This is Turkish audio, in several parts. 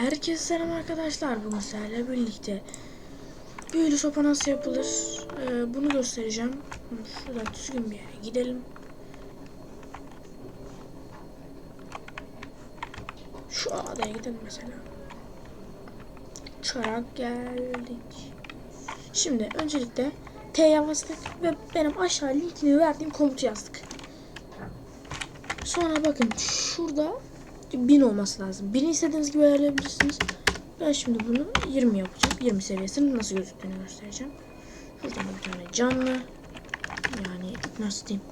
Herkese selam arkadaşlar. Bugün sizlerle birlikte büyülü sopa nasıl yapılır ee, bunu göstereceğim. Şuradan düzgün bir yere gidelim. Şu adaya gidelim mesela. Uçarak geldik. Şimdi öncelikle T'ye bastık ve benim aşağı linkini verdiğim komutu yazdık. Sonra bakın şurada 1000 olması lazım. 1000'i istediğiniz gibi ayarlayabilirsiniz. Ben şimdi bunu 20 yapacağım. 20 seviyesinin nasıl gözüktüğünü göstereceğim. Şuradan da bir tane canlı. Yani nasıl diyeyim.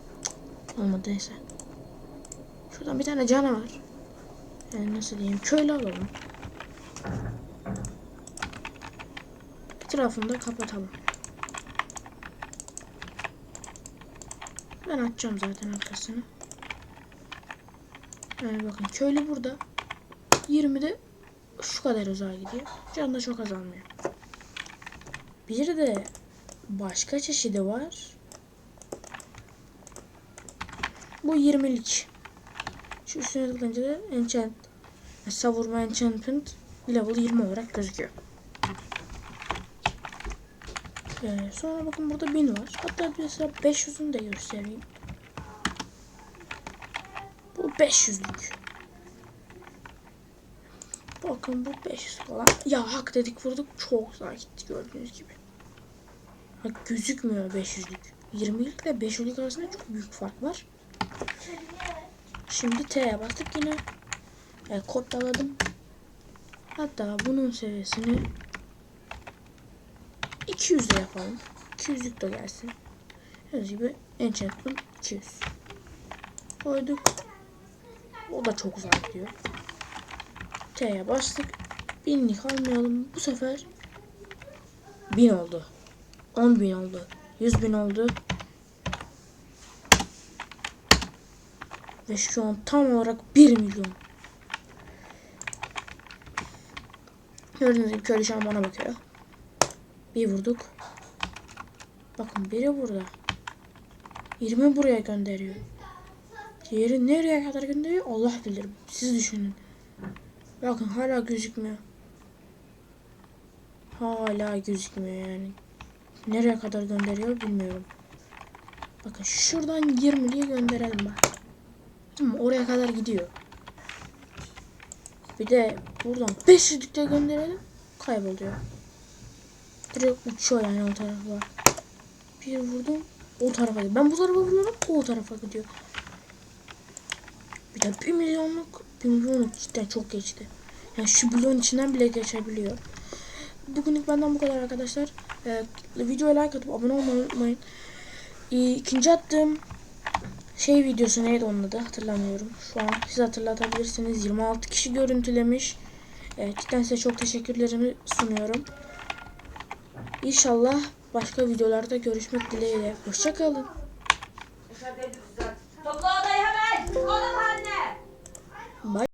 Olmadı neyse. Şuradan bir tane canavar. Yani nasıl diyeyim. Köylü alalım. Etrafını da kapatalım. Ben açacağım zaten arkasını. Yani bakın köylü burada. 20'de şu kadar uzağa gidiyor. Can da çok azalmıyor. Bir de başka çeşidi var. Bu 20'lik. Şu üstüne tıklayınca da enchant savurma enchantment level 20 olarak gözüküyor. Ee, sonra bakın burada 1000 var. Hatta mesela 500'ünü de göstereyim. Bu 500'lük. Bakın bu 500 falan. Ya hak dedik vurduk. Çok gitti gördüğünüz gibi. Bak gözükmüyor 500'lük. 20'lik ile 500'lük arasında çok büyük fark var. Şimdi T'ye bastık yine. E, kodladım. Hatta bunun seviyesini 200 de yapalım. 200'lük de gelsin. Gördüğünüz gibi enchantment 200. Koyduk. O da çok uzak gidiyor. T'ye bastık. Binlik almayalım. Bu sefer 1000 oldu. 10 bin oldu. 100 bin oldu. Ve şu an tam olarak 1 milyon. Gördüğünüz gibi köylü şu an bana bakıyor. Bir vurduk. Bakın biri burada. 20 buraya gönderiyor. Diğeri nereye kadar gönderiyor Allah bilir. Siz düşünün. Bakın hala gözükmüyor. Hala gözükmüyor yani. Nereye kadar gönderiyor bilmiyorum. Bakın şuradan 20'liye gönderelim bak. Tamam oraya kadar gidiyor. Bir de buradan 500'lükte gönderelim. Kayboluyor. Direkt uçuyor yani o tarafa. Bir vurdum o tarafa gidiyor. Ben bu tarafa vuruyorum o tarafa gidiyor. Bir de 1 milyonluk 1 milyonluk cidden çok geçti. Yani şu bloğun içinden bile geçebiliyor. Bugünlük benden bu kadar arkadaşlar. Ee, videoya like atıp abone olmayı unutmayın. Ee, ikinci attığım şey videosu neydi onun adı hatırlamıyorum. Şu an siz hatırlatabilirsiniz. 26 kişi görüntülemiş. Ee, cidden size çok teşekkürlerimi sunuyorum. İnşallah başka videolarda görüşmek dileğiyle. Hoşçakalın. Topla odayı hemen. Anne. Bye.